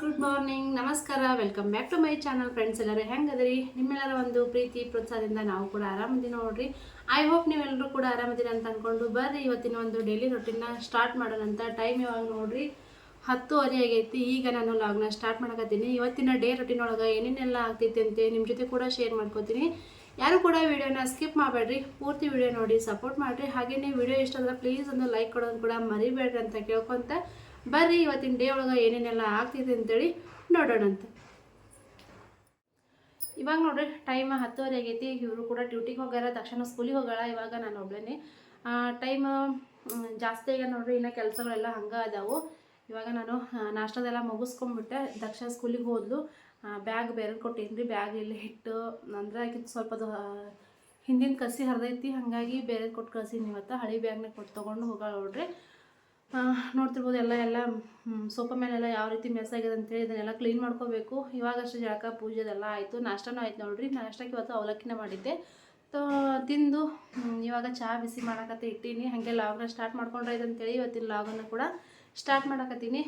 Good morning ನಮಸ್ಕಾರ. Welcome back to my channel friends ಎಲ್ಲರೂ ಹೆಂಗದ್ರಿ? ನಿಮ್ಮೆಲ್ಲರ ಒಂದು ಪ್ರೀತಿ, ಪ್ರೋತ್ಸಾಹದಿಂದ ನಾವು ಕೂಡ ಆರಾಮದಿ ನೋಡ್ರಿ. ಐ ಹೋಪ್ ನೀವೆಲ್ಲರೂ ಕೂಡ ಆರಾಮದಿರ ಅಂತ ಅಂದ್ಕೊಂಡು ಬರ್ರಿ. ಇವತ್ತಿನ ಒಂದು ಡೈಲಿ ರೊಟೀನ್ನ ಸ್ಟಾರ್ಟ್ ಮಾಡೋಣ ಅಂತ ಟೈಮ್ ಯಾವಾಗ ನೋಡ್ರಿ. ಹತ್ತುವರೆ ಆಗೈತಿ. ಈಗ ನಾನು ಲಾಗ್ನ ಸ್ಟಾರ್ಟ್ ಮಾಡಕತ್ತೀನಿ. ಇವತ್ತಿನ ಡೇ ರೊಟೀನ್ ಒಳಗೆ ಏನೇನೆಲ್ಲ ಆಗ್ತೈತೆ ಅಂತ ನಿಮ್ಮ ಜೊತೆ ಕೂಡ ಶೇರ್ ಮಾಡ್ಕೋತೀನಿ. ಯಾರು ಕೂಡ ವಿಡಿಯೋನ ಸ್ಕಿಪ್ ಮಾಡಬೇಡ್ರಿ. ಪೂರ್ತಿ ವಿಡಿಯೋ ನೋಡಿ ಸಪೋರ್ಟ್ ಮಾಡಿರಿ. ಹಾಗೆಯೇ ವಿಡಿಯೋ ಇಷ್ಟ ಪ್ಲೀಸ್ ಒಂದು ಲೈಕ್ ಕೊಡೋದು ಕೂಡ ಮರಿಬೇಡ್ರಿ ಅಂತ ಕೇಳ್ಕೊಂತ ಬರ್ರಿ, ಇವತ್ತಿನ ಡೇ ಒಳಗೆ ಏನೇನೆಲ್ಲ ಆಗ್ತಿದೆ ಅಂತೇಳಿ ನೋಡೋಣಂತ ಇವಾಗ ನೋಡ್ರಿ ಟೈಮ್ ಹತ್ತುವರೆ ಆಗೈತಿ. ಇವರು ಕೂಡ ಡ್ಯೂಟಿಗೆ ಹೋಗ್ಯಾರ, ತಕ್ಷಣ ಸ್ಕೂಲಿಗೆ ಹೋಗೋಣ ಇವಾಗ ನಾನು ಒಬ್ಳೇನೆ. ಟೈಮ್ ಜಾಸ್ತಿ ಆಗ್ಯ ನೋಡ್ರಿ, ಇನ್ನು ಕೆಲಸಗಳೆಲ್ಲ ಹಂಗೆ ಅದಾವು. ಇವಾಗ ನಾನು ನಾಷ್ಟದೆಲ್ಲ ಮುಗಿಸ್ಕೊಂಡ್ಬಿಟ್ಟೆ ದಕ್ಷಿಣ ಸ್ಕೂಲಿಗೆ ಹೋದ್ಲು. ಬ್ಯಾಗ್ ಬೇರೆ ಕೊಟ್ಟೀನಿ ರೀ ಬ್ಯಾಗ್ ಇಲ್ಲಿ ಹಿಟ್ಟು ಅಂದ್ರೆ ಆಕಿತ್ತು ಸ್ವಲ್ಪ ಹಿಂದಿನ ಕಸಿ ಹರಿದೈತಿ. ಹಾಗಾಗಿ ಬೇರೆ ಕೊಟ್ಟು ಕಳ್ಸೀನಿ ಇವತ್ತು. ಹಳೆ ಬ್ಯಾಗ್ನ ಕೊಟ್ಟು ತೊಗೊಂಡು ಹೋಗೋಣ ನೋಡ್ರಿ. ನೋಡ್ತಿರ್ಬೋದು ಎಲ್ಲ ಎಲ್ಲ ಸೋಫಾ ಮೇಲೆಲ್ಲ ಯಾವ ರೀತಿ ಮೆಸ್ ಆಗಿದೆ ಅಂತೇಳಿ ಇದನ್ನೆಲ್ಲ ಕ್ಲೀನ್ ಮಾಡ್ಕೋಬೇಕು. ಇವಾಗಷ್ಟೇ ಜಳಕ, ಪೂಜೆ ಅದೆಲ್ಲ ಆಯಿತು. ನಾಷ್ಟನೂ ಆಯ್ತು ನೋಡ್ರಿ. ನಾಷ್ಟಕ್ಕೆ ಇವತ್ತು ಅವಲಕ್ಕಿನ ಮಾಡಿದ್ದೆ. ತೋ, ತಿಂದು ಇವಾಗ ಚಹಾ ಬಿಸಿ ಮಾಡಕತ್ತೆ ಇಟ್ಟೀನಿ. ಹಾಗೆ ಲಾಗ್ನ ಸ್ಟಾರ್ಟ್ ಮಾಡ್ಕೊಂಡ್ರೆ ಅಂತೇಳಿ ಇವತ್ತಿನ ಲಾಗನ್ನು ಕೂಡ ಸ್ಟಾರ್ಟ್ ಮಾಡಕತ್ತೀನಿ.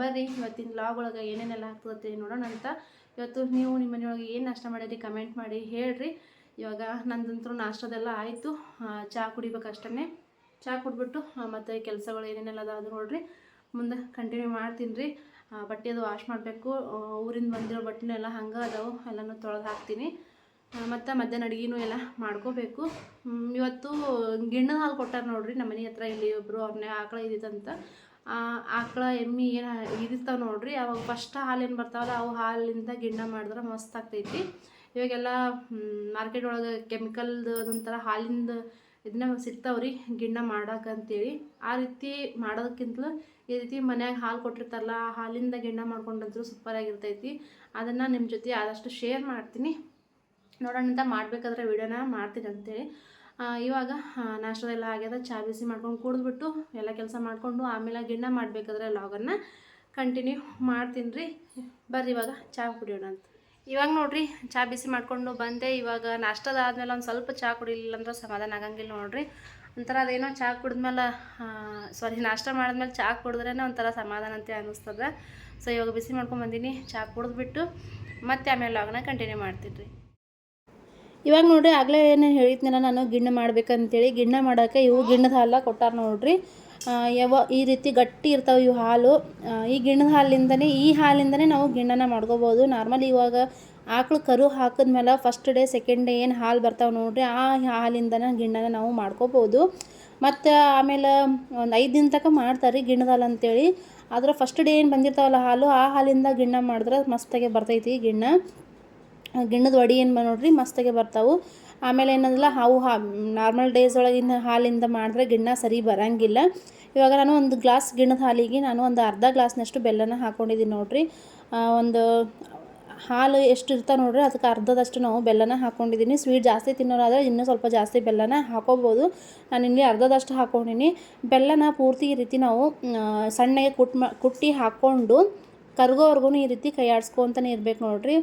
ಬರ್ರಿ, ಇವತ್ತಿನ ಲಾಗ್ ಒಳಗೆ ಏನೇನೆಲ್ಲ ಆಗ್ತದೆ ನೋಡೋಣ ಅಂತ. ಇವತ್ತು ನೀವು ನಿಮ್ಮ ಮನೆಯೊಳಗೆ ಏನು ನಾಷ್ಟ ಮಾಡಿರಿ ಕಮೆಂಟ್ ಮಾಡಿ ಹೇಳ್ರಿ. ಇವಾಗ ನಂದಂತರೂ ನಾಷ್ಟದೆಲ್ಲ ಆಯಿತು. ಚಹಾ ಕುಡಿಬೇಕಷ್ಟೇ ಚಹಾ ಕೊಟ್ಬಿಟ್ಟು ಮತ್ತು ಕೆಲಸಗಳು ಏನೇನೆಲ್ಲ ಅದಾವ ಅದು ನೋಡ್ರಿ. ಮುಂದೆ ಕಂಟಿನ್ಯೂ ಮಾಡ್ತೀನಿ ರೀ. ಬಟ್ಟೆ ಅದು ವಾಶ್ ಮಾಡಬೇಕು. ಊರಿಂದ ಬಂದಿರೋ ಬಟ್ಟೆನೆಲ್ಲ ಹಂಗೆ ಅದಾವು. ಎಲ್ಲನೂ ತೊಳೆದು ಹಾಕ್ತೀನಿ. ಮತ್ತು ಮಧ್ಯಾಹ್ನ ಅಡುಗೆನೂ ಎಲ್ಲ ಮಾಡ್ಕೋಬೇಕು. ಇವತ್ತು ಗಿಣ್ಣದ ಹಾಲು ಕೊಟ್ಟಾರ ನೋಡ್ರಿ. ನಮ್ಮ ಮನೆ ಹತ್ರ ಇಲ್ಲಿ ಒಬ್ಬರು ಅವ್ರನ್ನೇ ಆಕಳ ಇದ್ದಿತ್ತಂತ. ಆ, ಆಕಳ, ಎಮ್ಮಿ ಏನು ಇದಿರ್ತಾವೆ ನೋಡ್ರಿ. ಅವಾಗ ಫಸ್ಟ್ ಹಾಲು ಏನು ಬರ್ತಾವಲ್ಲ, ಅವು ಹಾಲಿಂದ ಗಿಣ್ಣ ಮಾಡಿದ್ರೆ ಮಸ್ತ್ ಆಗ್ತೈತಿ. ಇವಾಗೆಲ್ಲ ಮಾರ್ಕೆಟ್ ಒಳಗೆ ಕೆಮಿಕಲ್ದು ಅದೊಂಥರ ಹಾಲಿಂದ ಇದನ್ನ ಸಿಗ್ತಾವ್ರಿ ಗಿಣ್ಣ ಮಾಡೋಕ್ಕಂತೇಳಿ ಆ ರೀತಿ ಮಾಡೋದಕ್ಕಿಂತಲೂ ಈ ರೀತಿ ಮನ್ಯಾಗ ಹಾಲು ಕೊಟ್ಟಿರ್ತಾರಲ್ಲ, ಆ ಹಾಲಿಂದ ಗಿಣ್ಣ ಮಾಡ್ಕೊಂಡಂತೂ ಸೂಪರಾಗಿರ್ತೈತಿ. ಅದನ್ನು ನಿಮ್ಮ ಜೊತೆ ಆದಷ್ಟು ಶೇರ್ ಮಾಡ್ತೀನಿ. ನೋಡೋಣ ಅಂತ ಮಾಡಬೇಕಾದ್ರೆ ವಿಡಿಯೋನ ಮಾಡ್ತೀನಿ ಅಂತೇಳಿ. ಇವಾಗ ನಾಷ್ಟದೆಲ್ಲ ಆಗ್ಯದ. ಚಾ ಬಿಸಿ ಮಾಡ್ಕೊಂಡು ಕುಡಿದ್ಬಿಟ್ಟು ಎಲ್ಲ ಕೆಲಸ ಮಾಡಿಕೊಂಡು ಆಮೇಲೆ ಗಿಣ್ಣ ಮಾಡಬೇಕಾದ್ರೆ ಲಾಗನ್ನು ಕಂಟಿನ್ಯೂ ಮಾಡ್ತೀನಿ ರೀ ಬರ್ರಿ ಇವಾಗ ಚಹಾ ಕುಡಿಯೋಣ ಅಂತ. ಇವಾಗ ನೋಡ್ರಿ ಚಹಾ ಬಿಸಿ ಮಾಡ್ಕೊಂಡು ಬಂದೆ. ಇವಾಗ ನಾಷ್ಟದ ಆದಮೇಲೆ ಒಂದು ಸ್ವಲ್ಪ ಚಹಾ ಕುಡಿಲಿಲ್ಲ ಅಂದ್ರೆ ಸಮಾಧಾನ ಆಗಂಗಿಲ್ಲ ನೋಡ್ರಿ. ಒಂಥರ ಅದೇನೋ ಚಹಾ ಕುಡಿದ್ಮೇಲೆ ಸಾರಿ ನಾಷ್ಟ ಮಾಡಿದ್ಮೇಲೆ ಚಹಾ ಕುಡಿದ್ರೇ ಒಂಥರ ಸಮಾಧಾನ ಅಂತ ಅನ್ನಿಸ್ತದೆ ಸೊ ಇವಾಗ ಬಿಸಿ ಮಾಡ್ಕೊಂಡು ಬಂದೀನಿ ಚಹಾ ಕುಡಿದ್ಬಿಟ್ಟು ಮತ್ತೆ ಆಮೇಲೆ ಲಾಗ್ನ ಕಂಟಿನ್ಯೂ ಮಾಡ್ತೀನಿ ಇವಾಗ ನೋಡ್ರಿ, ಆಗಲೇ ಏನು ಹೇಳಿದ್ನಲ್ಲ, ನಾನು ಗಿಣ್ಣ ಮಾಡ್ಬೇಕಂತೇಳಿ. ಗಿಣ್ಣ ಮಾಡೋಕ್ಕೆ ಇವು ಗಿಣ್ಣದ ಹಾಲ ಕೊಟ್ಟಾರ ನೋಡ್ರಿ. ಯಾವ ಈ ರೀತಿ ಗಟ್ಟಿ ಇರ್ತಾವೆ ಇವು ಹಾಲು ಈ ಗಿಣ್ಣದ ಹಾಲಿಂದನೇ, ಈ ಹಾಲಿಂದನೇ ನಾವು ಗಿಣ್ಣನ ಮಾಡ್ಕೋಬೋದು. ನಾರ್ಮಲ್ ಇವಾಗ ಆಕಳು ಕರು ಹಾಕಿದ್ಮೇಲೆ ಫಸ್ಟ್ ಡೇ ಸೆಕೆಂಡ್ ಡೇ ಏನು ಹಾಲು ಬರ್ತಾವೆ ನೋಡ್ರಿ, ಆ ಹಾಲಿಂದನೇ ಗಿಣ್ಣನ ನಾವು ಮಾಡ್ಕೋಬೋದು. ಮತ್ತು ಆಮೇಲೆ ಒಂದು ಐದು ದಿನ ತನಕ ಮಾಡ್ತಾರೆ ರೀ ಗಿಣ್ಣದ ಹಾಲು ಅಂತೇಳಿ. ಆದ್ರೆ ಫಸ್ಟ್ ಡೇ ಏನು ಬಂದಿರ್ತಾವಲ್ಲ ಹಾಲು, ಆ ಹಾಲಿಂದ ಗಿಣ್ಣ ಮಾಡಿದ್ರೆ ಮಸ್ತಾಗೆ ಬರ್ತೈತಿ ಗಿಣ್ಣ ಗಿಣ್ಣದ ವಡಿ ಏನು ನೋಡ್ರಿ ಮಸ್ತಾಗೆ ಬರ್ತಾವೆ. ಆಮೇಲೆ ಏನಂದ್ರೆ ಹಾವು ಹಾ ನಾರ್ಮಲ್ ಡೇಸ್ ಒಳಗಿನ ಹಾಲಿಂದ ಮಾಡಿದ್ರೆ ಗಿಣ್ಣ ಸರಿ ಬರಂಗಿಲ್ಲ. ಇವಾಗ ನಾನು ಒಂದು ಗ್ಲಾಸ್ ಗಿಣ್ಣದ ಹಾಲಿಗೆ ನಾನು ಒಂದು ಅರ್ಧ ಗ್ಲಾಸ್ನಷ್ಟು ಬೆಲ್ಲನ ಹಾಕ್ಕೊಂಡಿದ್ದೀನಿ ನೋಡಿರಿ. ಒಂದು ಹಾಲು ಎಷ್ಟು ಇರ್ತಾವೆ ನೋಡ್ರಿ, ಅದಕ್ಕೆ ಅರ್ಧದಷ್ಟು ನಾವು ಬೆಲ್ಲನ ಹಾಕ್ಕೊಂಡಿದ್ದೀನಿ ಸ್ವೀಟ್ ಜಾಸ್ತಿ ತಿನ್ನೋರಾದರೆ ಇನ್ನೂ ಸ್ವಲ್ಪ ಜಾಸ್ತಿ ಬೆಲ್ಲನ ಹಾಕೋಬೋದು. ನಾನು ಇಲ್ಲಿ ಅರ್ಧದಷ್ಟು ಹಾಕ್ಕೊಂಡಿನಿ ಬೆಲ್ಲನ ಪೂರ್ತಿ ಈ ರೀತಿ ನಾವು ಸಣ್ಣಗೆ ಕುಟ್ ಕುಟ್ಟಿ ಹಾಕ್ಕೊಂಡು ಕರ್ಗೋವರೆಗೂ ಈ ರೀತಿ ಕೈ ಆಡಿಸ್ಕೊತಾನೆ ಇರ್ಬೇಕು ನೋಡ್ರಿ.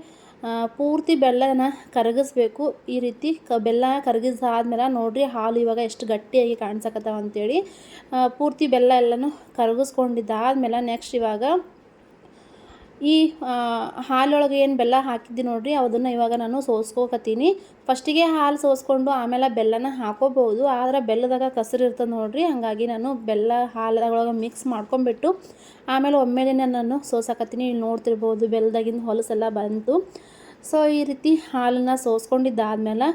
ಪೂರ್ತಿ ಬೆಲ್ಲನ ಕರಗಿಸ್ಬೇಕು. ಈ ರೀತಿ ಕ, ಬೆಲ್ಲ ಕರಗಿಸಾದ್ಮೇಲೆ ನೋಡಿರಿ ಹಾಲು ಇವಾಗ ಎಷ್ಟು ಗಟ್ಟಿಯಾಗಿ ಕಾಣಿಸಕತ್ತಾವ ಅಂತೇಳಿ. ಪೂರ್ತಿ ಬೆಲ್ಲ ಎಲ್ಲನೂ ಕರಗಿಸ್ಕೊಂಡಿದ್ದಾದ್ಮೇಲೆ ನೆಕ್ಸ್ಟ್ ಇವಾಗ ಈ ಹಾಲೊಳಗೆ ಏನು ಬೆಲ್ಲ ಹಾಕಿದ್ದೆ ನೋಡ್ರಿ ಅದನ್ನು ಇವಾಗ ನಾನು ಸೋಸ್ಕೋಕತ್ತೀನಿ. ಫಸ್ಟಿಗೆ ಹಾಲು ಸೋಸ್ಕೊಂಡು ಆಮೇಲೆ ಬೆಲ್ಲನ ಹಾಕೋಬಹುದು, ಆದ್ರೆ ಬೆಲ್ಲದಾಗ ಕಸರು ಇರ್ತದೆ ನೋಡಿರಿ, ಹಾಗಾಗಿ ನಾನು ಬೆಲ್ಲ ಹಾಲೊಳಗೆ ಮಿಕ್ಸ್ ಮಾಡ್ಕೊಂಬಿಟ್ಟು, ಆಮೇಲೆ ಒಮ್ಮೆಲೆ ನಾನು ಸೋಸಾಕತ್ತೀನಿ. ನೋಡ್ತಿರ್ಬೋದು ಬೆಲ್ಲದಾಗಿಂದ ಹೊಲಸೆಲ್ಲ ಬಂತು. ಸೊ ಈ ರೀತಿ ಹಾಲನ್ನು ಸೋಸ್ಕೊಂಡಿದ್ದಾದ್ಮೇಲೆ,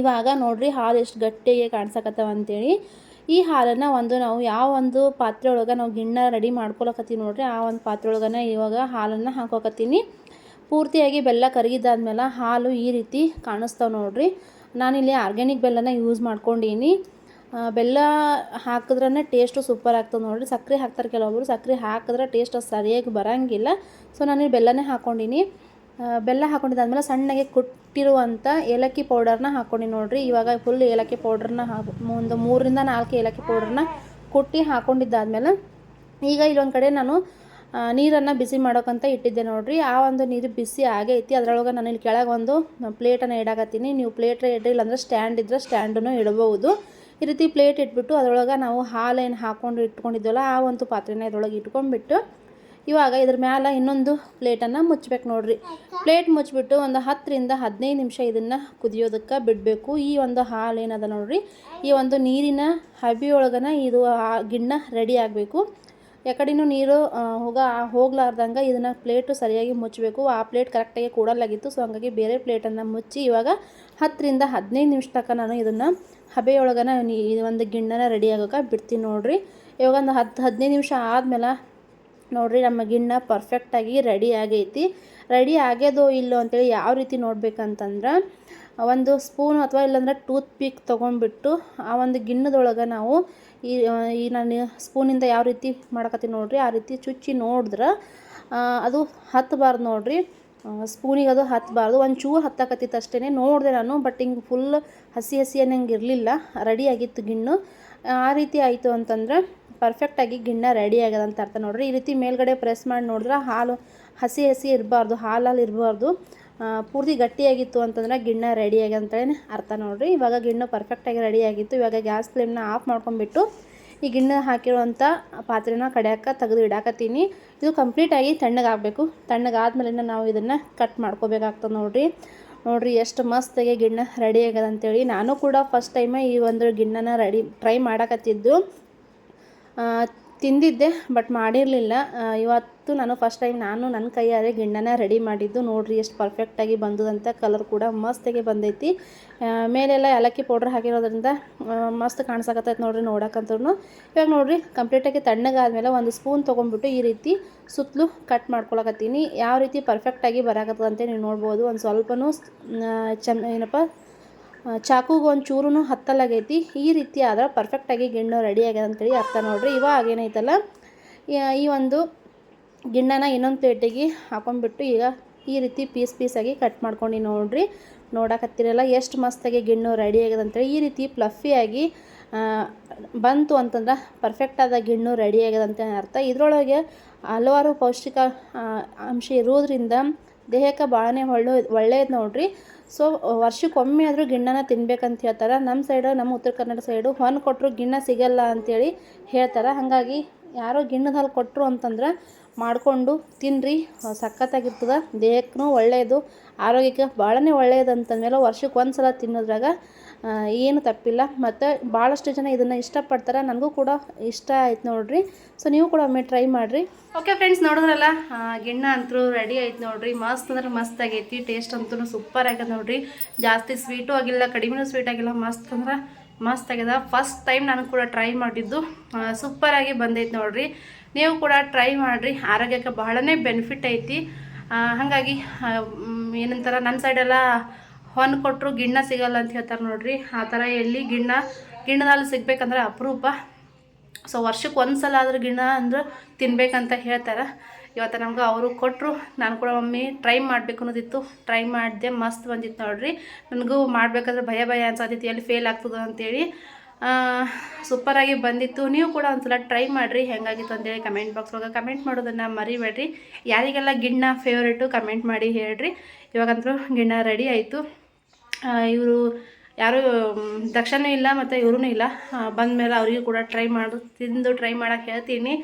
ಇವಾಗ ನೋಡಿರಿ ಹಾಲು ಎಷ್ಟು ಗಟ್ಟಿಯಾಗಿ ಕಾಣಿಸಕತ್ತವ ಅಂತೇಳಿ ಈ ಹಾಲನ್ನು ಒಂದು ನಾವು ಯಾವ ಒಂದು ಪಾತ್ರೆ ಒಳಗೆ ನಾವು ಗಿಣ್ಣ ರೆಡಿ ಮಾಡ್ಕೊಳಕತ್ತೀವಿ ನೋಡ್ರಿ, ಆ ಒಂದು ಪಾತ್ರೆ ಒಳಗನೆ ಇವಾಗ ಹಾಲನ್ನು ಹಾಕೋಕತ್ತೀನಿ. ಪೂರ್ತಿಯಾಗಿ ಬೆಲ್ಲ ಕರಗಿದ್ದಾದ್ಮೇಲೆ ಹಾಲು ಈ ರೀತಿ ಕಾಣಿಸ್ತಾವೆ ನೋಡ್ರಿ. ನಾನಿಲ್ಲಿ ಆರ್ಗ್ಯಾನಿಕ್ ಬೆಲ್ಲನ ಯೂಸ್ ಮಾಡ್ಕೊಂಡೀನಿ. ಬೆಲ್ಲ ಹಾಕಿದ್ರೆ ಟೇಸ್ಟು ಸೂಪರ್ ಆಗ್ತದೆ ನೋಡಿರಿ. ಸಕ್ಕರೆ ಹಾಕ್ತಾರೆ ಕೆಲವೊಬ್ಬರು ಸಕ್ಕರೆ ಹಾಕಿದ್ರೆ ಟೇಸ್ಟ್ ಸರಿಯಾಗಿ ಬರೋಂಗಿಲ್ಲ. ಸೊ ನಾನು ಬೆಲ್ಲನೇ ಹಾಕ್ಕೊಂಡೀನಿ ಬೆಲ್ಲ ಹಾಕೊಂಡಿದ್ದಾದ್ಮೇಲೆ ಸಣ್ಣಗೆ ಕುಟ್ಟಿರುವಂಥ ಏಲಕ್ಕಿ ಪೌಡರ್ನ ಹಾಕ್ಕೊಂಡು ನೋಡಿರಿ. ಇವಾಗ ಫುಲ್ ಏಲಕ್ಕಿ ಪೌಡ್ರನ್ನ ಹಾಕಿ, ಒಂದು ಮೂರರಿಂದ ನಾಲ್ಕು ಏಲಕ್ಕಿ ಪೌಡ್ರನ್ನ ಕುಟ್ಟಿ ಹಾಕ್ಕೊಂಡಿದ್ದಾದ್ಮೇಲೆ ಈಗ ಇಲ್ಲೊಂದು ಕಡೆ ನಾನು ನೀರನ್ನು ಬಿಸಿ ಮಾಡೋಕ್ಕಂತ ಇಟ್ಟಿದ್ದೆ ನೋಡಿರಿ. ಆ ಒಂದು ನೀರು ಬಿಸಿ ಆಗೈತಿ. ಅದರೊಳಗೆ ನಾನು ಇಲ್ಲಿ ಕೆಳಗೆ ಒಂದು ಪ್ಲೇಟನ್ನು ಇಡಾಕತ್ತೀನಿ. ನೀವು ಪ್ಲೇಟ್ ಇಡ್ರಿ ಅಂದರೆ ಸ್ಟ್ಯಾಂಡ್ ಇದ್ದರೆ ಸ್ಟ್ಯಾಂಡನ್ನು ಇಡಬಹುದು ಈ ರೀತಿ ಪ್ಲೇಟ್ ಇಟ್ಬಿಟ್ಟು ಅದರೊಳಗೆ ನಾವು ಹಾಲೇನು ಹಾಕ್ಕೊಂಡು ಇಟ್ಕೊಂಡಿದ್ವಲ್ಲ, ಆ ಒಂದು ಪಾತ್ರೆನ ಇದ್ರೊಳಗೆ ಇಟ್ಕೊಂಡ್ಬಿಟ್ಟು ಇವಾಗ ಇದ್ರ ಮ್ಯಾಲ ಇನ್ನೊಂದು ಪ್ಲೇಟನ್ನು ಮುಚ್ಚಬೇಕು ನೋಡ್ರಿ. ಪ್ಲೇಟ್ ಮುಚ್ಚಿಬಿಟ್ಟು ಒಂದು ಹತ್ತರಿಂದ ಹದಿನೈದು ನಿಮಿಷ ಇದನ್ನು ಕುದಿಯೋದಕ್ಕೆ ಬಿಡಬೇಕು. ಈ ಒಂದು ಹಾಲು ಏನದ ನೋಡ್ರಿ? ಈ ಒಂದು ನೀರಿನ ಹಬಿಯೊಳಗನ ಇದು ಆ ಗಿಣ್ಣ ರೆಡಿ ಆಗಬೇಕು. ಯಾಕಡೆನೂ ನೀರು ಹೋಗ, ಹೋಗ್ಲಾರ್ದಂಗೆ ಇದನ್ನು ಪ್ಲೇಟು ಸರಿಯಾಗಿ ಮುಚ್ಚಬೇಕು ಆ ಪ್ಲೇಟ್ ಕರೆಕ್ಟಾಗಿ ಕೂಡಲಾಗಿತ್ತು. ಸೊ ಹಂಗಾಗಿ ಬೇರೆ ಪ್ಲೇಟನ್ನು ಮುಚ್ಚಿ ಇವಾಗ ಹತ್ತರಿಂದ ಹದಿನೈದು ನಿಮಿಷ ತನಕ ನಾನು ಇದನ್ನು ಹಬೆಯೊಳಗನ ಒಂದು ಗಿಣ್ಣನ ರೆಡಿ ಆಗೋಕೆ ಬಿಡ್ತೀನಿ ನೋಡ್ರಿ. ಇವಾಗ ಒಂದು ಹತ್ತು ಹದಿನೈದು ನಿಮಿಷ ಆದಮೇಲೆ ನೋಡ್ರಿ ನಮ್ಮ ಗಿಣ್ಣ ಪರ್ಫೆಕ್ಟಾಗಿ ರೆಡಿ ಆಗೈತಿ. ರೆಡಿ ಆಗ್ಯದೋ ಇಲ್ಲೋ ಅಂತೇಳಿ ಯಾವ ರೀತಿ ನೋಡ್ಬೇಕಂತಂದ್ರೆ, ಒಂದು ಸ್ಪೂನ್ ಅಥವಾ ಇಲ್ಲಾಂದ್ರೆ ಟೂತ್ ಪಿಕ್ ತೊಗೊಂಡ್ಬಿಟ್ಟು ಆ ಒಂದು ಗಿಣ್ಣದೊಳಗೆ ನಾವು ಈ ಈ ನಾನು ಸ್ಪೂನಿಂದ ಯಾವ ರೀತಿ ಮಾಡಕತ್ತೀನಿ ನೋಡ್ರಿ, ಆ ರೀತಿ ಚುಚ್ಚಿ ನೋಡಿದ್ರೆ ಅದು ಹತ್ತಬಾರ್ದು ನೋಡ್ರಿ. ಸ್ಪೂನಿಗೆ ಅದು ಹತ್ತಬಾರ್ದು ಒಂದು ಚೂರು ಹತ್ತಕತ್ತಿತ್ತು ಅಷ್ಟೇ ನೋಡಿದೆ ನಾನು ಬಟ್ ಹಿಂಗೆ ಫುಲ್ ಹಸಿ ಹಸಿ ಅನ್ನಂಗೆ ಇರಲಿಲ್ಲ. ರೆಡಿ ಆಗಿತ್ತು ಗಿಣ್ಣು. ಆ ರೀತಿ ಆಯಿತು ಅಂತಂದ್ರೆ ಪರ್ಫೆಕ್ಟಾಗಿ ಗಿಣ್ಣ ರೆಡಿ ಆಗ್ಯದ ಅಂತ ಅರ್ಥ. ನೋಡ್ರಿ, ಈ ರೀತಿ ಮೇಲ್ಗಡೆ ಪ್ರೆಸ್ ಮಾಡಿ ನೋಡಿದ್ರೆ ಹಾಲು ಹಸಿ ಹಸಿ ಇರಬಾರ್ದು, ಹಾಲಲ್ಲಿ ಇರಬಾರ್ದು. ಪೂರ್ತಿ ಗಟ್ಟಿಯಾಗಿತ್ತು ಅಂತಂದ್ರೆ ಗಿಣ್ಣ ರೆಡಿ ಅಂತೇಳಿ ಅರ್ಥ ನೋಡ್ರಿ. ಇವಾಗ ಗಿಣ್ಣು ಪರ್ಫೆಕ್ಟಾಗಿ ರೆಡಿ ಆಗಿತ್ತು. ಇವಾಗ ಗ್ಯಾಸ್ ಫ್ಲೇಮ್ನ ಆಫ್ ಮಾಡ್ಕೊಂಡ್ಬಿಟ್ಟು ಈ ಗಿಣ್ಣ ಹಾಕಿರುವಂಥ ಪಾತ್ರೆನ ಕಡಿಯಾಕ ತೆಗೆದು ಇಡಾಕತ್ತೀನಿ. ಇದು ಕಂಪ್ಲೀಟಾಗಿ ತಣ್ಣಗಾಗಬೇಕು ತಣ್ಣಗಾದ್ಮೇಲೆ ನಾವು ಇದನ್ನು ಕಟ್ ಮಾಡ್ಕೋಬೇಕಾಗ್ತದೆ ನೋಡ್ರಿ. ನೋಡ್ರಿ, ಎಷ್ಟು ಮಸ್ತಾಗಿ ಗಿಣ್ಣ ರೆಡಿ ಆಗ್ಯದ ಅಂತೇಳಿ. ನಾನು ಕೂಡ ಫಸ್ಟ್ ಟೈಮ ಈ ಒಂದು ಗಿಣ್ಣನ ರೆಡಿ ಟ್ರೈ ಮಾಡಕತ್ತಿದ್ದು. ತಿಂದಿದ್ದೆ ಬಟ್ ಮಾಡಿರಲಿಲ್ಲ. ಇವತ್ತು ನಾನು ಫಸ್ಟ್ ಟೈಮ್ ನಾನು ನನ್ನ ಕೈಯಾರೆ ಗಿಣ್ಣನ ರೆಡಿ ಮಾಡಿದ್ದು. ನೋಡಿರಿ ಎಷ್ಟು ಪರ್ಫೆಕ್ಟಾಗಿ ಬಂದದಂತ ಕಲರ್ ಕೂಡ ಮಸ್ತಾಗಿ ಬಂದೈತಿ. ಮೇಲೆಲ್ಲ ಏಲಕ್ಕಿ ಪೌಡ್ರ್ ಹಾಕಿರೋದ್ರಿಂದ ಮಸ್ತ್ ಕಾಣಿಸಕತ್ತೈತೆ ನೋಡ್ರಿ ನೋಡೋಕ್ಕಂತೂ ಇವಾಗ ನೋಡಿರಿ ಕಂಪ್ಲೀಟಾಗಿ ತಣ್ಣಗಾದ್ಮೇಲೆ ಒಂದು ಸ್ಪೂನ್ ತೊಗೊಂಡ್ಬಿಟ್ಟು ಈ ರೀತಿ ಸುತ್ತಲೂ ಕಟ್ ಮಾಡ್ಕೊಳಕತ್ತೀನಿ. ಯಾವ ರೀತಿ ಪರ್ಫೆಕ್ಟಾಗಿ ಬರಾಕತ್ತದಂತೆ ನೀವು ನೋಡ್ಬೋದು. ಒಂದು ಸ್ವಲ್ಪನೂ ಚೆನ್ನ ಏನಪ್ಪ ಆ, ಚಾಕುಗೆ ಒಂದು ಚೂರು ಹತ್ತಲಾಗೈತಿ. ಈ ರೀತಿ ಆದ್ರೆ ಪರ್ಫೆಕ್ಟಾಗಿ ಗಿಣ್ಣು ರೆಡಿ ಆಗ್ಯದ ಅಂತೇಳಿ ಅರ್ಥ ನೋಡ್ರಿ. ಇವಾಗ ಏನೈತಲ್ಲ ಈ- ಒಂದು ಗಿಣ್ಣನ ಇನ್ನೊಂದು ಪ್ಲೇಟಿಗೆ ಹಾಕೊಂಡ್ಬಿಟ್ಟು ಈಗ ಈ ರೀತಿ ಪೀಸ್ ಪೀಸಾಗಿ ಕಟ್ ಮಾಡ್ಕೊಂಡು ನೋಡ್ರಿ. ನೋಡಕತ್ತಿರಲ್ಲ ಎಷ್ಟು ಮಸ್ತಾಗಿ ಗಿಣ್ಣು ರೆಡಿ ಆಗ್ಯದ ಅಂತೇಳಿ ಈ ರೀತಿ ಪ್ಲಫಿಯಾಗಿ ಬಂತು ಅಂತಂದ್ರೆ ಪರ್ಫೆಕ್ಟಾದ ಗಿಣ್ಣು ರೆಡಿ ಆಗ್ಯದ ಅಂತ ಅರ್ಥ. ಇದರೊಳಗೆ ಹಲವಾರು ಪೌಷ್ಟಿಕ ಅಂಶ ಇರೋದ್ರಿಂದ ದೇಹಕ್ಕೆ ಭಾಳನೇ ಒಳ್ಳೆ, ಒಳ್ಳೇದು ನೋಡ್ರಿ. ಸೊ ವರ್ಷಕ್ಕೊಮ್ಮೆ ಆದರೂ ಗಿಣ್ಣನ ತಿನ್ಬೇಕಂತ ಹೇಳ್ತಾರೆ. ನಮ್ಮ ಸೈಡು ನಮ್ಮ ಉತ್ತರ ಕನ್ನಡ ಸೈಡು ಹೊನ್ ಕೊಟ್ಟರು ಗಿಣ್ಣ ಸಿಗಲ್ಲ ಅಂತೇಳಿ ಹೇಳ್ತಾರೆ. ಹಾಗಾಗಿ ಯಾರೋ ಗಿಣ್ಣದ ಹಾಲು ಕೊಟ್ಟರು ಅಂತಂದ್ರೆ ಮಾಡಿಕೊಂಡು ತಿನ್ನಿರಿ ಸಖತ್ತಾಗಿರ್ತದೆ. ದೇಹಕ್ಕೂ ಒಳ್ಳೆಯದು ಆರೋಗ್ಯಕ್ಕೆ ಭಾಳನೇ ಒಳ್ಳೆಯದು ಅಂತಂದಮೇಲೆ ವರ್ಷಕ್ಕೆ ಒಂದು ಸಲ ತಿನ್ನೋದ್ರಾಗ ಏನು ತಪ್ಪಿಲ್ಲ. ಮತ್ತು ಭಾಳಷ್ಟು ಜನ ಇದನ್ನು ಇಷ್ಟಪಡ್ತಾರೆ. ನನಗೂ ಕೂಡ ಇಷ್ಟ ಆಯ್ತು ನೋಡ್ರಿ. ಸೊ ನೀವು ಕೂಡ ಒಮ್ಮೆ ಟ್ರೈ ಮಾಡಿರಿ. ಓಕೆ ಫ್ರೆಂಡ್ಸ್ ನೋಡಿದ್ರಲ್ಲ? ಗಿಣ್ಣ ಅಂತೂ ರೆಡಿ ಆಯ್ತು ನೋಡ್ರಿ. ಮಸ್ತ್ ಅಂದ್ರೆ ಮಸ್ತ್ ಆಗೈತಿ. ಟೇಸ್ಟ್ ಅಂತೂ ಸೂಪರ್ ಆಗ್ಯದ ನೋಡ್ರಿ. ಜಾಸ್ತಿ ಸ್ವೀಟು ಆಗಿಲ್ಲ, ಕಡಿಮೆನೂ ಸ್ವೀಟ್ ಆಗಿಲ್ಲ, ಮಸ್ತ್ ಅಂದ್ರೆ ಮಸ್ತ್ ಆಗ್ಯದ. ಫಸ್ಟ್ ಟೈಮ್ ನಾನು ಕೂಡ ಟ್ರೈ ಮಾಡಿದ್ದು. ಸೂಪರಾಗಿ ಬಂದೈತೆ ನೋಡ್ರಿ. ನೀವು ಕೂಡ ಟ್ರೈ ಮಾಡಿರಿ. ಆರೋಗ್ಯಕ್ಕೆ ಬಹಳನೇ ಬೆನಿಫಿಟ್ ಐತಿ. ಹಾಗಾಗಿ ಏನಂತಾರ ನನ್ನ ಸೈಡೆಲ್ಲ ಹೊನ್ ಕೊಟ್ಟರು ಗಿಣ್ಣ ಸಿಗಲ್ಲ ಅಂತ ಹೇಳ್ತಾರೆ ನೋಡ್ರಿ. ಆ ಥರ ಎಲ್ಲಿ ಗಿಣ್ಣ, ಗಿಣ್ಣದಲ್ಲಿ ಸಿಗ್ಬೇಕಂದ್ರೆ ಅಪರೂಪ. ಸೊ ವರ್ಷಕ್ಕೆ ಒಂದು ಸಲ ಆದರೂ ಗಿಣ್ಣ ಅಂದ್ರೆ ತಿನ್ಬೇಕಂತ ಹೇಳ್ತಾರೆ. ಇವತ್ತು ನಮ್ಗೆ ಅವರು ಕೊಟ್ಟರು ನಾನು ಕೂಡ ಮಮ್ಮಿ ಟ್ರೈ ಮಾಡಬೇಕು ಅನ್ನೋದಿತ್ತು. ಟ್ರೈ ಮಾಡಿದೆ, ಮಸ್ತ್ ಬಂದಿತ್ತು ನೋಡ್ರಿ. ನನಗೂ ಮಾಡಬೇಕಾದ್ರೆ ಭಯ ಭಯ ಅನ್ಸತ್ತಿತ್ತು ಎಲ್ಲಿ ಫೇಲ್ ಆಗ್ತದೆ ಅಂತೇಳಿ. ಸೂಪರಾಗಿ ಬಂದಿತ್ತು. ನೀವು ಕೂಡ ಒಂದ್ಸಲ ಟ್ರೈ ಮಾಡಿರಿ. ಹೆಂಗಾಗಿತ್ತು ಅಂತೇಳಿ ಕಮೆಂಟ್ ಬಾಕ್ಸ್ ಒಳಗೆ ಕಮೆಂಟ್ ಮಾಡೋದನ್ನು ಮರಿಬೇಡ್ರಿ. ಯಾರಿಗೆಲ್ಲ ಗಿಣ್ಣ ಫೇವ್ರೇಟು ಕಮೆಂಟ್ ಮಾಡಿ ಹೇಳ್ರಿ. ಇವಾಗಂತೂ ಗಿಣ್ಣ ರೆಡಿ ಆಯಿತು. ಇವರು ಯಾರು, ದಕ್ಷನೂ ಇಲ್ಲ ಮತ್ತು ಇವ್ರೂ ಇಲ್ಲ. ಬಂದ ಮೇಲೆ ಅವರಿಗೂ ಕೂಡ ಟ್ರೈ ಮಾಡಿ, ತಿಂದು ಟ್ರೈ ಮಾಡೋಕೆ ಹೇಳ್ತೀನಿ.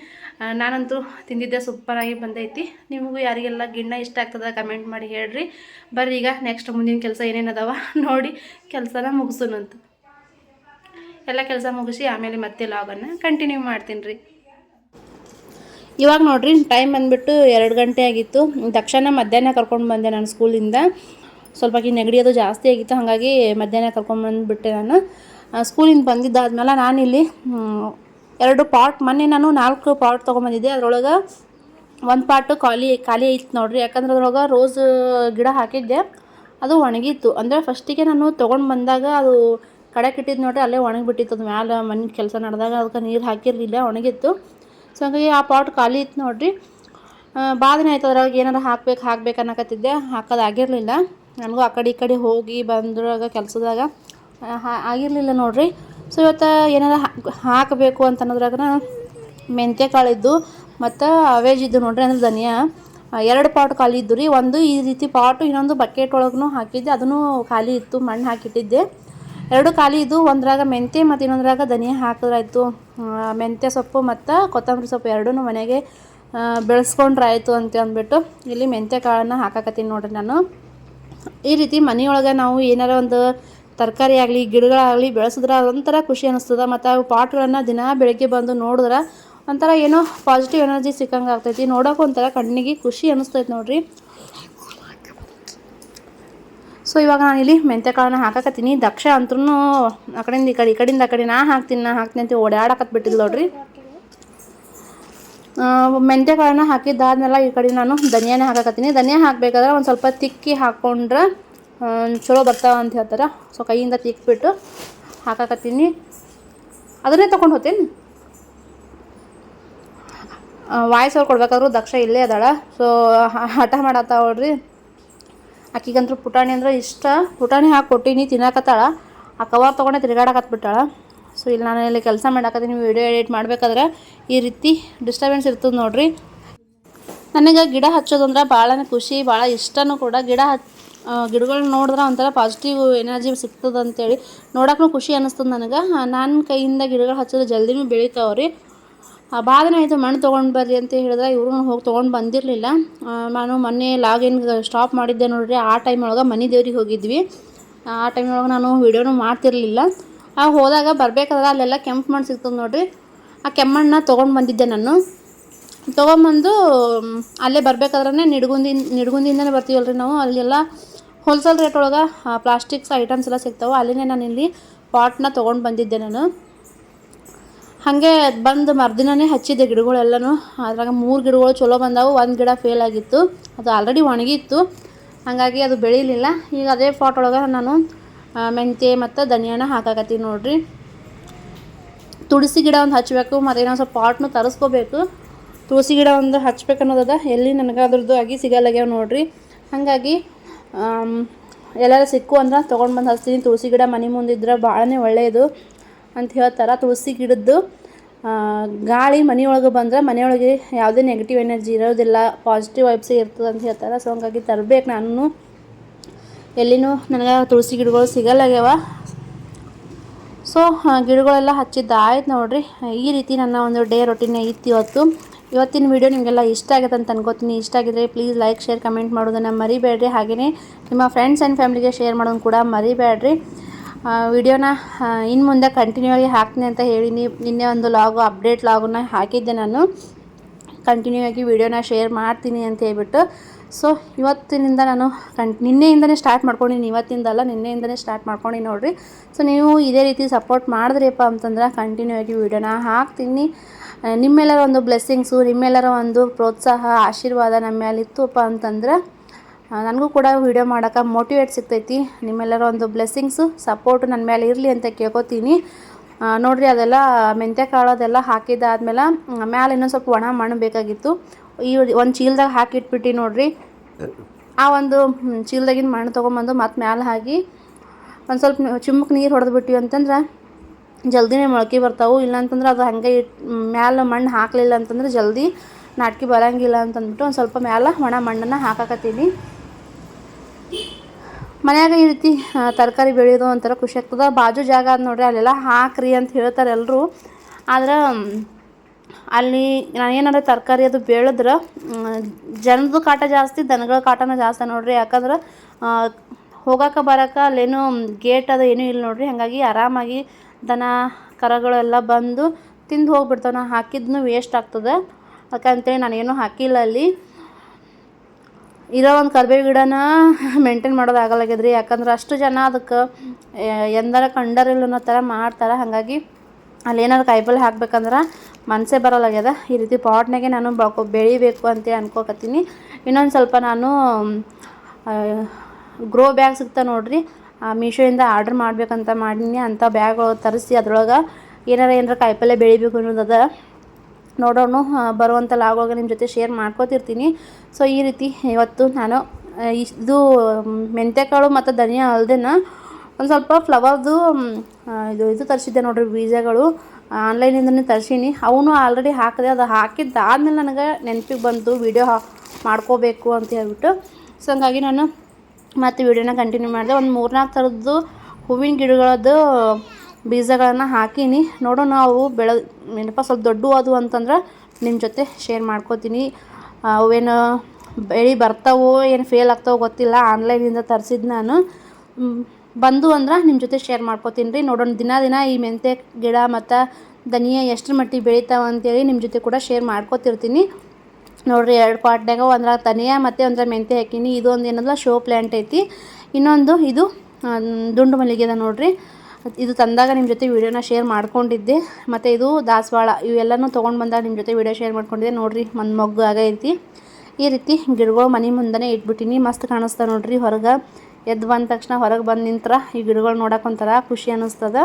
ನಾನಂತೂ ತಿಂದಿದ್ದೆ, ಸೂಪರಾಗಿ ಬಂದೈತಿ. ನಿಮಗೂ ಯಾರಿಗೆಲ್ಲ ಗಿಣ್ಣ ಇಷ್ಟ ಆಗ್ತದ ಕಮೆಂಟ್ ಮಾಡಿ ಹೇಳ್ರಿ. ಬರ್ರಿ ಈಗ ನೆಕ್ಸ್ಟ್ ಮುಂದಿನ ಕೆಲಸ ಏನೇನು ಅದಾವ ನೋಡಿ ಕೆಲಸನ ಮುಗಿಸೋಣಂತ ಎಲ್ಲ ಕೆಲಸ ಮುಗಿಸಿ ಆಮೇಲೆ ಮತ್ತೆ ಲಾಗನ್ನು ಕಂಟಿನ್ಯೂ ಮಾಡ್ತೀನಿ ರೀ. ಇವಾಗ ನೋಡ್ರಿ ಟೈಮ್ ಬಂದುಬಿಟ್ಟು ಎರಡು ಗಂಟೆ ಆಗಿತ್ತು. ದಕ್ಷನ ಮಧ್ಯಾಹ್ನ ಕರ್ಕೊಂಡು ಬಂದೆ ನಾನು ಸ್ಕೂಲಿಂದ ಸ್ವಲ್ಪ ಆಕಿ ನೆಗಡಿ ಅದು ಜಾಸ್ತಿ ಆಗಿತ್ತು, ಹಾಗಾಗಿ ಮಧ್ಯಾಹ್ನ ಕರ್ಕೊಂಬಂದುಬಿಟ್ಟೆ ನಾನು. ಸ್ಕೂಲಿಂದ ಬಂದಿದ್ದಾದ್ಮೇಲೆ ನಾನಿಲ್ಲಿ ಎರಡು ಪಾಟ್, ಮೊನ್ನೆ ನಾನು ನಾಲ್ಕು ಪಾಟ್ ತೊಗೊಂಬಂದಿದ್ದೆ. ಅದರೊಳಗೆ ಒಂದು ಪಾಟು ಖಾಲಿ ಖಾಲಿ ಐತೆ ನೋಡ್ರಿ. ಯಾಕಂದ್ರೆ ಅದ್ರೊಳಗೆ ರೋಸ್, ಗಿಡ ಹಾಕಿದ್ದೆ. ಅದು ಒಣಗಿತ್ತು. ಅಂದರೆ ಫಸ್ಟಿಗೆ ನಾನು ತೊಗೊಂಡು ಬಂದಾಗ ಅದು ಕಡೆ ಇಟ್ಟಿದ್ದು ನೋಡ್ರಿ, ಅಲ್ಲೇ ಒಣಗಿಬಿಟ್ಟಿತ್ತು. ಅದು ಮ್ಯಾಲೆ ಮನೆ ಕೆಲಸ ನಡೆದಾಗ ಅದಕ್ಕೆ ನೀರು ಹಾಕಿರಲಿಲ್ಲ, ಒಣಗಿತ್ತು. ಸೊ, ಹಾಗಾಗಿ ಆ ಪಾಟ್ ಖಾಲಿ ಇತ್ತು ನೋಡ್ರಿ. ಭಾಳ ದಿನ ಆಯ್ತು. ಅದ್ರಾಗ ಏನಾರು ಹಾಕ್ಬೇಕು ಹಾಕ್ಬೇಕು ಅನ್ನಕತ್ತಿದ್ದೆ. ಹಾಕೋದಾಗಿರಲಿಲ್ಲ ನನಗೂ ಆ ಕಡೆ ಈ ಕಡೆ ಹೋಗಿ ಬಂದ್ರಾಗ ಕೆಲಸದಾಗ ಆಗಿರಲಿಲ್ಲ ನೋಡ್ರಿ. ಸೊ ಇವತ್ತು ಏನಾರ ಹಾಕ್- ಹಾಕಬೇಕು ಅಂತ ಅನ್ನೋದ್ರಾಗ ಮೆಂತ್ಯ ಕಾಳಿದ್ದು ಮತ್ತು ಅವೇಜ್ ಇದ್ದು ನೋಡ್ರಿ, ಅಂದ್ರೆ ಧನಿಯಾ ಎರಡು ಪಾಟ್ ಖಾಲಿ ಇದ್ದು ರೀ. ಒಂದು ಈ ರೀತಿ ಪಾಟು, ಇನ್ನೊಂದು ಬಕೆಟ್ ಒಳಗೂ ಹಾಕಿದ್ದೆ. ಅದನ್ನು ಖಾಲಿ ಇತ್ತು, ಮಣ್ಣು ಹಾಕಿಟ್ಟಿದ್ದೆ. ಎರಡು ಖಾಲಿ ಇದ್ದು, ಒಂದ್ರಾಗ ಮೆಂತ್ಯ ಮತ್ತು ಇನ್ನೊಂದ್ರಾಗ ಧನಿಯಾ ಹಾಕಿದ್ರಾಯ್ತು. ಮೆಂತ್ಯ ಸೊಪ್ಪು ಮತ್ತು ಕೊತ್ತಂಬರಿ ಸೊಪ್ಪು ಎರಡೂ ಮನೆಗೆ ಬೆಳೆಸ್ಕೊಂಡ್ರಾಯ್ತು ಅಂತ ಅಂದ್ಬಿಟ್ಟು ಇಲ್ಲಿ ಮೆಂತ್ಯ ಕಾಳನ್ನು ಹಾಕಾಕತ್ತೀನಿ ನೋಡ್ರಿ ನಾನು. ಈ ರೀತಿ ಮನೆಯೊಳಗೆ ನಾವು ಏನಾರ ಒಂದು ತರಕಾರಿ ಆಗಲಿ, ಗಿಡಗಳಾಗಲಿ ಬೆಳೆಸಿದ್ರೆ ಅದೊಂಥರ ಖುಷಿ ಅನ್ನಿಸ್ತದೆ ಮತ್ತು ಅವು ಪಾಟ್ಗಳನ್ನು ದಿನ ಬೆಳಗ್ಗೆ ಬಂದು ನೋಡಿದ್ರೆ ಒಂಥರ ಏನೋ ಪಾಸಿಟಿವ್ ಎನರ್ಜಿ ಸಿಕ್ಕಂಗೆ ಆಗ್ತೈತಿ. ನೋಡೋಕೆ ಒಂಥರ ಕಣ್ಣಿಗೆ ಖುಷಿ ಅನ್ನಿಸ್ತೈತೆ ನೋಡ್ರಿ. ಸೊ ಇವಾಗ ನಾನು ಇಲ್ಲಿ ಮೆಂತ್ಯ ಕಾಳನ್ನ ಹಾಕಾಕತ್ತೀನಿ. ದಕ್ಷ ಅಂತೂ ಆ ಕಡೆಯಿಂದ ಈ ಕಡೆ, ಈ ಕಡೆಯಿಂದ ಆ ಕಡೆ ನಾ ಹಾಕ್ತೀನಿ ನಾ ಹಾಕ್ತೀನಿ ಅಂತ ಓಡಾಡಕತ್ ಬಿಟ್ಟಿದ್ದು ನೋಡ್ರಿ. ಮೆಂತ್ಯ ಕಾಳನ್ನ ಹಾಕಿದ್ದಾದ್ಮೇಲೆ ಈ ಕಡೆ ನಾನು ಧನಿಯಾನೇ ಹಾಕಕತ್ತೀನಿ. ಧನಿಯಾ ಹಾಕಬೇಕಾದ್ರೆ ಒಂದು ಸ್ವಲ್ಪ ತಿಕ್ಕಿ ಹಾಕ್ಕೊಂಡ್ರೆ ಚಲೋ ಬರ್ತಾವ ಅಂತ ಹೇಳ್ತಾರೆ. ಸೊ, ಕೈಯಿಂದ ತಿಕ್ಬಿಟ್ಟು ಹಾಕಾಕತ್ತೀನಿ. ಅದನ್ನೇ ತೊಗೊಂಡು ಹೋತೀನಿ ವಾಯ್ಸ್ ಅವ್ರು ಕೊಡ್ಬೇಕಾದ್ರೂ ದಕ್ಷ ಇಲ್ಲೇ ಅದಾಳ. ಸೊ, ಹಠ ಮಾಡತ್ತಾವ ನೋಡ್ರಿ. ಆಕಿಗಂತೂ ಪುಟಾಣಿ ಅಂದ್ರೆ ಇಷ್ಟ. ಪುಟಾಣಿ ಹಾಕಿ ಕೊಟ್ಟಿನಿ, ತಿನ್ನಕತ್ತಾಳ. ಆ ಕವರ್ ತೊಗೊಂಡೆ ತಿರುಗಾಡಕತ್ಬಿಟ್ಟಾಳ. ಸೊ ಇಲ್ಲಿ ನಾನು ಇಲ್ಲಿ ಕೆಲಸ ಮಾಡಾಕತ್ತೀನಿ. ನೀವು ವಿಡಿಯೋ ಎಡಿಟ್ ಮಾಡ್ಬೇಕಾದ್ರೆ ಈ ರೀತಿ ಡಿಸ್ಟರ್ಬೆನ್ಸ್ ಇರ್ತದೆ ನೋಡಿರಿ. ನನಗೆ ಗಿಡ ಹಚ್ಚೋದಂದ್ರೆ ಭಾಳನೇ ಖುಷಿ ಭಾಳ ಇಷ್ಟನೂ ಕೂಡ. ಗಿಡ ಹಚ್ ಗಿಡಗಳನ್ನ ನೋಡಿದ್ರೆ ಒಂಥರ ಪಾಸಿಟಿವ್ ಎನರ್ಜಿ ಸಿಗ್ತದೆ ಅಂತೇಳಿ ನೋಡೋಕ್ಕೂ ಖುಷಿ ಅನ್ನಿಸ್ತದೆ ನನಗೆ. ನನ್ನ ಕೈಯಿಂದ ಗಿಡಗಳು ಹಚ್ಚೋದು ಜಲ್ದಿನೂ ಬೆಳಿತಾವ್ರಿ. ಭಾಳ ದಿನ ಆಯಿತು ಮಣ್ಣು ತೊಗೊಂಡು ಬರ್ರಿ ಅಂತ ಹೇಳಿದ್ರೆ ಇವ್ರು ಹೋಗಿ ತೊಗೊಂಡು ಬಂದಿರಲಿಲ್ಲ. ನಾನು ಮೊನ್ನೆ ಲಾಗಿನ್ ಸ್ಟಾಪ್ ಮಾಡಿದ್ದೆ ನೋಡಿರಿ. ಆ ಟೈಮ್ ಒಳಗೆ ಮನೆ ದೇವ್ರಿಗೆ ಹೋಗಿದ್ವಿ. ಆ ಟೈಮ್ ಒಳಗೆ ನಾನು ವೀಡಿಯೋನು ಮಾಡ್ತಿರ್ಲಿಲ್ಲ. ಆಗ ಹೋದಾಗ ಬರಬೇಕಾದ್ರೆ ಅಲ್ಲೆಲ್ಲ ಕೆಂಪು ಮಣ್ಣು ಸಿಗ್ತದೆ ನೋಡ್ರಿ. ಆ ಕೆಮ್ಮಣ್ಣ ತೊಗೊಂಡು ಬಂದಿದ್ದೆ ನಾನು. ತೊಗೊಂಬಂದು ಅಲ್ಲೇ ಬರ್ಬೇಕಾದ್ರೆ ನಿಡ್ಗುಂದಿ ನಿಡ್ಗುಂದಿಂದನೇ ಬರ್ತೀವಲ್ರಿ ನಾವು. ಅಲ್ಲೆಲ್ಲ ಹೋಲ್ಸೇಲ್ ರೇಟ್ ಒಳಗೆ ಪ್ಲಾಸ್ಟಿಕ್ಸ್ ಐಟಮ್ಸ್ ಎಲ್ಲ ಸಿಗ್ತಾವೆ. ಅಲ್ಲಿನೇ ನಾನು ಇಲ್ಲಿ ಪಾಟ್ನ ತೊಗೊಂಡು ಬಂದಿದ್ದೆ ನಾನು. ಹಾಗೆ ಬಂದು ಮರ್ದಿನೇ ಹಚ್ಚಿದ್ದೆ ಗಿಡಗಳೆಲ್ಲನೂ. ಅದ್ರಾಗ ಮೂರು ಗಿಡಗಳು ಚಲೋ ಬಂದವು. ಒಂದು ಗಿಡ ಫೇಲ್ ಆಗಿತ್ತು. ಅದು ಆಲ್ರೆಡಿ ಒಣಗಿತ್ತು. ಹಾಗಾಗಿ ಅದು ಬೆಳೀಲಿಲ್ಲ. ಈಗ ಅದೇ ಪಾಟ್ ಒಳಗೆ ನಾನು ಆ, ಮೆಂತ್ಯ ಮತ್ತು ಧನಿಯಾನ ಹಾಕಾಕತ್ತೀನಿ ನೋಡಿರಿ. ತುಳಸಿ ಗಿಡ ಒಂದು ಹಚ್ಚಬೇಕು ಮತ್ತು ಇನ್ನೊಂದು ಸ್ವಲ್ಪ ಪಾಟ್ನು ತರಿಸ್ಕೋಬೇಕು. ತುಳಸಿ ಗಿಡ ಒಂದು ಹಚ್ಬೇಕು ಅನ್ನೋದದ, ಎಲ್ಲಿ ನನಗೆ ಅದ್ರದ್ದು ಆಗಿ ಸಿಗಲ್ಲಾಗ್ಯಾವ ನೋಡ್ರಿ. ಹಾಗಾಗಿ ಎಲ್ಲರೂ ಸಿಕ್ಕು ಅಂದ್ರೆ ತೊಗೊಂಡು ಬಂದು ಹಚ್ತೀನಿ. ತುಳಸಿ ಗಿಡ ಮನೆ ಮುಂದಿದ್ರೆ ಭಾಳನೇ ಒಳ್ಳೆಯದು ಅಂತ ಹೇಳ್ತಾರೆ. ತುಳಸಿ ಗಿಡದ್ದು ಗಾಳಿ ಮನೆಯೊಳಗೆ ಬಂದ್ರೆ ಮನೆಯೊಳಗೆ ಯಾವುದೇ ನೆಗೆಟಿವ್ ಎನರ್ಜಿ ಇರೋದಿಲ್ಲ ಪಾಸಿಟಿವ್ ವೈಬ್ಸೇ ಇರ್ತದೆ ಅಂತ ಹೇಳ್ತಾರೆ. ಸೊ ಹಂಗಾಗಿ ತರಬೇಕು ನಾನು ಎಲ್ಲಿನೂ ನನಗೆ ತುಳಸಿ ಗಿಡಗಳು ಸಿಗಲ್ಲಾಗ್ಯಾವ ಸೊ ಗಿಡಗಳೆಲ್ಲ ಹಚ್ಚಿದ್ದಾಯ್ತು ನೋಡ್ರಿ. ಈ ರೀತಿ ನನ್ನ ಒಂದು ಡೇ ರೊಟೀನ್ ಇತ್ತು ಇವತ್ತು. ಇವತ್ತಿನ ವಿಡಿಯೋ ನಿಮಗೆಲ್ಲ ಇಷ್ಟ ಆಗುತ್ತೆ ಅಂತ ಅನ್ಕೋತೀನಿ. ಇಷ್ಟ ಆಗಿದ್ರೆ ಪ್ಲೀಸ್ ಲೈಕ್ ಶೇರ್ ಕಮೆಂಟ್ ಮಾಡೋದನ್ನು ಮರಿಬೇಡ್ರಿ. ಹಾಗೆಯೇ ನಿಮ್ಮ ಫ್ರೆಂಡ್ಸ್ ಆ್ಯಂಡ್ ಫ್ಯಾಮಿಲಿಗೆ ಶೇರ್ ಮಾಡೋದು ಕೂಡ ಮರಿಬೇಡ್ರಿ. ವಿಡಿಯೋನ ಇನ್ನು ಮುಂದೆ ಕಂಟಿನ್ಯೂ ಆಗಿ ಹಾಕ್ತೀನಿ ಅಂತ ಹೇಳಿನಿ. ನಿನ್ನೆ ಒಂದು ಲಾಗು ಅಪ್ಡೇಟ್ ಲಾಗನ್ನ ಹಾಕಿದ್ದೆ ನಾನು. ಕಂಟಿನ್ಯೂ ಆಗಿ ವಿಡಿಯೋನ ಶೇರ್ ಮಾಡ್ತೀನಿ ಅಂತ ಹೇಳ್ಬಿಟ್ಟು. ಸೊ ಇವತ್ತಿನಿಂದ ನಾನು ಕಂ ನಿನ್ನೆಯಿಂದನೇ ಸ್ಟಾರ್ಟ್ ಮಾಡ್ಕೊಂಡಿನಿ. ಇವತ್ತಿಂದಲ್ಲ, ನಿನ್ನೆಯಿಂದನೇ ಸ್ಟಾರ್ಟ್ ಮಾಡ್ಕೊಂಡು ನೋಡಿರಿ. ಸೊ ನೀವು ಇದೇ ರೀತಿ ಸಪೋರ್ಟ್ ಮಾಡಿದ್ರಿಪ್ಪ ಅಂತಂದ್ರೆ ಕಂಟಿನ್ಯೂ ಆಗಿ ವಿಡಿಯೋನ ಹಾಕ್ತೀನಿ. ನಿಮ್ಮೆಲ್ಲರ ಒಂದು ಬ್ಲೆಸ್ಸಿಂಗ್ಸು ನಿಮ್ಮೆಲ್ಲರ ಒಂದು ಪ್ರೋತ್ಸಾಹ, ಆಶೀರ್ವಾದ ನಮ್ಮ ಮೇಲೆ ಇತ್ತುಪ್ಪ ಅಂತಂದ್ರೆ ನನಗೂ ಕೂಡ ವಿಡಿಯೋ ಮಾಡೋಕೆ ಮೋಟಿವೇಟ್ ಸಿಗ್ತೈತಿ. ನಿಮ್ಮೆಲ್ಲರ ಒಂದು ಬ್ಲೆಸ್ಸಿಂಗ್ಸು ಸಪೋರ್ಟು ನನ್ನ ಮೇಲೆ ಇರಲಿ ಅಂತ ಕೇಳ್ಕೊತೀನಿ. ನೋಡಿರಿ ನೋಡ್ರಿ ಅದೆಲ್ಲ ಮೆಂತ್ಯ ಕಾಳು ಅದೆಲ್ಲ ಹಾಕಿದ್ದಾದ್ಮೇಲೆ, ಮ್ಯಾಲೆ ಇನ್ನೊಂದು ಸ್ವಲ್ಪ ಒಣ ಮಣ್ಣು ಬೇಕಾಗಿತ್ತು. ಈ ಒಂದು ಚೀಲದಾಗ ಹಾಕಿಟ್ಬಿಟ್ಟು ನೋಡ್ರಿ. ಆ ಒಂದು ಚೀಲ್ದಾಗಿಂದ ಮಣ್ಣು ತೊಗೊಂಬಂದು ಮತ್ತೆ ಮ್ಯಾಲೆ ಹಾಕಿ ಒಂದು ಸ್ವಲ್ಪ ಚಿಮ್ಮಕ್ಕೆ ನೀರು ಹೊಡೆದ್ಬಿಟ್ಟಿವಿ ಅಂತಂದ್ರೆ ಜಲ್ದಿನೇ ಮೊಳಕೆ ಬರ್ತಾವೆ. ಇಲ್ಲಾಂತಂದ್ರೆ ಅದು ಹಾಗೆ ಇಟ್, ಮ್ಯಾಲೆ ಮಣ್ಣು ಹಾಕಲಿಲ್ಲ ಅಂತಂದ್ರೆ ಜಲ್ದಿ ನಾಟಕಿ ಬರೋಂಗಿಲ್ಲ ಅಂತಂದ್ಬಿಟ್ಟು ಒಂದು ಸ್ವಲ್ಪ ಮ್ಯಾಲೆ ಒಣ ಮಣ್ಣನ್ನು ಹಾಕಾಕತ್ತೀನಿ. ಮನ್ಯಾಗ ಈ ರೀತಿ ತರಕಾರಿ ಬೆಳೆಯೋದು ಒಂಥರ ಖುಷಿ ಆಗ್ತದೆ. ಬಾಜು ಜಾಗ ಅದು ನೋಡ್ರಿ, ಅಲ್ಲೆಲ್ಲ ಹಾಕ್ರಿ ಅಂತ ಹೇಳ್ತಾರೆ ಎಲ್ಲರೂ ಆದ್ರೆ ಅಲ್ಲಿ ನಾನು ಏನಾರ ತರಕಾರಿ ಅದು ಬೆಳೆದ್ರೆ ಜನದ ಕಾಟ ಜಾಸ್ತಿ, ದನಗಳ ಕಾಟನ ಜಾಸ್ತಿ ನೋಡ್ರಿ. ಯಾಕಂದ್ರೆ ಹೋಗಕ್ಕೆ ಬರಕ್ಕೆ ಅಲ್ಲೇನು ಗೇಟ್ ಅದು ಏನೂ ಇಲ್ಲ ನೋಡ್ರಿ. ಹಾಗಾಗಿ ಆರಾಮಾಗಿ ದನ ಕರಗಳೆಲ್ಲ ಬಂದು ತಿಂದು ಹೋಗ್ಬಿಡ್ತಾವೆ. ನಾನು ಹಾಕಿದ್ನು ವೇಸ್ಟ್ ಆಗ್ತದೆ. ಯಾಕಂತೇಳಿ ನಾನೇನು ಹಾಕಿಲ್ಲ ಅಲ್ಲಿ. ಇರೋ ಒಂದು ಕರ್ಬೇವು ಗಿಡನ ಮೇಂಟೈನ್ ಮಾಡೋದು ಆಗಲ್ಲಾಗ್ಯದ್ರಿ. ಯಾಕಂದ್ರೆ ಅಷ್ಟು ಜನ ಅದಕ್ಕೆ ಎಂದರ ಕಂಡರಿಲ್ಲ ಅನ್ನೋ ಥರ ಮಾಡ್ತಾರೆ. ಹಾಗಾಗಿ ಅಲ್ಲಿ ಏನಾದ್ರು ಕಾಯಿಪಲ್ಲೆ ಹಾಕ್ಬೇಕಂದ್ರೆ ಮನಸ್ಸೇ ಬರೋಲ್ಲಾಗ್ಯದ. ಈ ರೀತಿ ಪಾಟ್ನಾಗೆ ನಾನು ಬಾಕೋ ಬೆಳಿಬೇಕು ಅಂತ ಅನ್ಕೋಕತ್ತೀನಿ. ಇನ್ನೊಂದು ಸ್ವಲ್ಪ ನಾನು ಗ್ರೋ ಬ್ಯಾಗ್ ಸಿಗ್ತಾ ನೋಡ್ರಿ. ಮೀಶೋಯಿಂದ ಆರ್ಡ್ರ್ ಮಾಡ್ಬೇಕಂತ ಮಾಡೀನಿ. ಅಂಥ ಬ್ಯಾಗ್ಗಳು ತರಿಸಿ ಅದ್ರೊಳಗೆ ಏನಾರ ಏನಾರ ಕಾಯಿಪಲ್ಲೆ ಬೆಳಿಬೇಕು ಅನ್ನೋದದ ನೋಡೋಣ ಬರುವಂಥ ಲಾಗೊಳಗೆ ನಿಮ್ಮ ಜೊತೆ ಶೇರ್ ಮಾಡ್ಕೋತಿರ್ತೀನಿ. ಸೊ ಈ ರೀತಿ ಇವತ್ತು ನಾನು ಇದು, ಮೆಂತ್ಯಕಾಳು ಮತ್ತು ಧನಿಯಾ ಅಲ್ದೇನ ಒಂದು ಸ್ವಲ್ಪ ಫ್ಲವರ್ದು ಇದು ಇದು ತರಿಸಿದ್ದೆ ನೋಡಿರಿ ಬೀಜಗಳು. ಆನ್ಲೈನಿಂದನೇ ತರಿಸೀನಿ. ಅವನು ಆಲ್ರೆಡಿ ಹಾಕಿದೆ ಅದು ಹಾಕಿದ್ದಾದ್ಮೇಲೆ ನನಗೆ ನೆನಪಿಗೆ ಬಂತು ವೀಡಿಯೋ ಮಾಡ್ಕೋಬೇಕು ಅಂತ ಹೇಳ್ಬಿಟ್ಟು. ಸೊ ಹಂಗಾಗಿ ನಾನು ಮತ್ತು ವಿಡಿಯೋನ ಕಂಟಿನ್ಯೂ ಮಾಡಿದೆ. ಒಂದು ಮೂರ್ನಾಲ್ಕು ಥರದ್ದು ಹೂವಿನ ಗಿಡಗಳದ್ದು ಬೀಜಗಳನ್ನು ಹಾಕೀನಿ. ನೋಡೋಣ ಅವು ಬೆಳೆ, ಏನಪ್ಪ, ಸ್ವಲ್ಪ ದೊಡ್ಡವು ಅದು ಅಂತಂದ್ರೆ ನಿಮ್ಮ ಜೊತೆ ಶೇರ್ ಮಾಡ್ಕೋತೀನಿ. ಅವೇನು ಬೆಳೆ ಬರ್ತಾವೋ, ಏನು ಫೇಲ್ ಆಗ್ತಾವೋ ಗೊತ್ತಿಲ್ಲ. ಆನ್ಲೈನಿಂದ ತರಿಸಿದ್ದು ನಾನು. ಬಂದು ಅಂದ್ರೆ ನಿಮ್ಮ ಜೊತೆ ಶೇರ್ ಮಾಡ್ಕೋತೀನಿ ರೀ. ನೋಡೋಣ, ದಿನ ದಿನ ಈ ಮೆಂತ್ಯ ಗಿಡ ಮತ್ತು ಧನಿಯಾ ಎಷ್ಟರ ಮಟ್ಟಿಗೆ ಬೆಳಿತಾವ ಅಂತೇಳಿ ನಿಮ್ಮ ಜೊತೆ ಕೂಡ ಶೇರ್ ಮಾಡ್ಕೋತಿರ್ತೀನಿ. ನೋಡಿರಿ, ಎರಡು ಪಾಟ್ನಾಗ ಒಂದ್ರ ಧನಿಯಾ ಮತ್ತು ಒಂದ್ರ ಮೆಂತ್ಯ ಹಾಕೀನಿ. ಇದು ಒಂದು ಏನಲ್ಲ ಶೋ ಪ್ಲ್ಯಾಂಟ್ ಐತಿ. ಇನ್ನೊಂದು ಇದು ದುಂಡು ಮಲ್ಲಿಗೆ ಅದ ನೋಡ್ರಿ. ಇದು ತಂದಾಗ ನಿಮ್ಮ ಜೊತೆ ವೀಡಿಯೋನ ಶೇರ್ ಮಾಡ್ಕೊಂಡಿದ್ದೆ. ಮತ್ತು ಇದು ದಾಸವಾಳ, ಇವೆಲ್ಲನೂ ತೊಗೊಂಡು ಬಂದಾಗ ನಿಮ್ಮ ಜೊತೆ ವೀಡಿಯೋ ಶೇರ್ ಮಾಡ್ಕೊಂಡಿದ್ದೆ. ನೋಡಿರಿ ಒಂದು ಮಗ್ಗು ಆಗೈತಿ. ಈ ರೀತಿ ಗಿಡಗಳು ಮನೆ ಮುಂದೆನೇ ಇಟ್ಬಿಟ್ಟಿನಿ. ಮಸ್ತ್ ಕಾಣಿಸ್ತಾವೆ ನೋಡ್ರಿ ಹೊರಗೆ. ಎದ್ದು ಬಂದ ತಕ್ಷಣ ಹೊರಗೆ ಬಂದು ನಿಂತ್ರ ಈ ಗಿಡಗಳು ನೋಡೋಕೆ ಒಂಥರ ಖುಷಿ ಅನ್ನಿಸ್ತದೆ.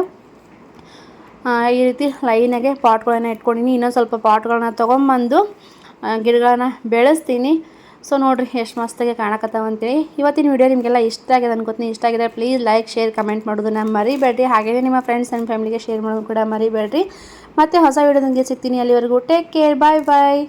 ಈ ರೀತಿ ಲೈನಾಗೆ ಪಾಟ್ಗಳನ್ನ ಇಟ್ಕೊಂಡಿನಿ. ಇನ್ನೊಂದು ಸ್ವಲ್ಪ ಪಾಟ್ಗಳನ್ನ ತೊಗೊಂಬಂದು ಗಿಡಗಳನ್ನ ಬೆಳೆಸ್ತೀನಿ. ಸೊ ನೋಡಿರಿ ಎಷ್ಟು ಮಸ್ತಾಗಿ ಕಾಣಕತ್ತಾವ ಅಂತೇಳಿ. ಇವತ್ತಿನ ವಿಡಿಯೋ ನಿಮಗೆಲ್ಲ ಇಷ್ಟ ಆಗಿದೆ ಅನ್ಕೋತೀನಿ. ಇಷ್ಟ ಆಗಿದೆ ಪ್ಲೀಸ್ ಲೈಕ್ ಶೇರ್ ಕಮೆಂಟ್ ಮಾಡೋದನ್ನ ಮರಿಬೇಡ್ರಿ. ಹಾಗೆಯೇ ನಿಮ್ಮ ಫ್ರೆಂಡ್ಸ್ ಆ್ಯಂಡ್ ಫ್ಯಾಮಿಲಿಗೆ ಶೇರ್ ಮಾಡೋದು ಕೂಡ ಮರಿಬೇಡ್ರಿ. ಮತ್ತೆ ಹೊಸ ವಿಡಿಯೋದೊಂದಿಗೆ ಸಿಗ್ತೀನಿ ಅಲ್ಲಿವರೆಗೂ. ಟೇಕ್ ಕೇರ್ ಬಾಯ್ ಬಾಯ್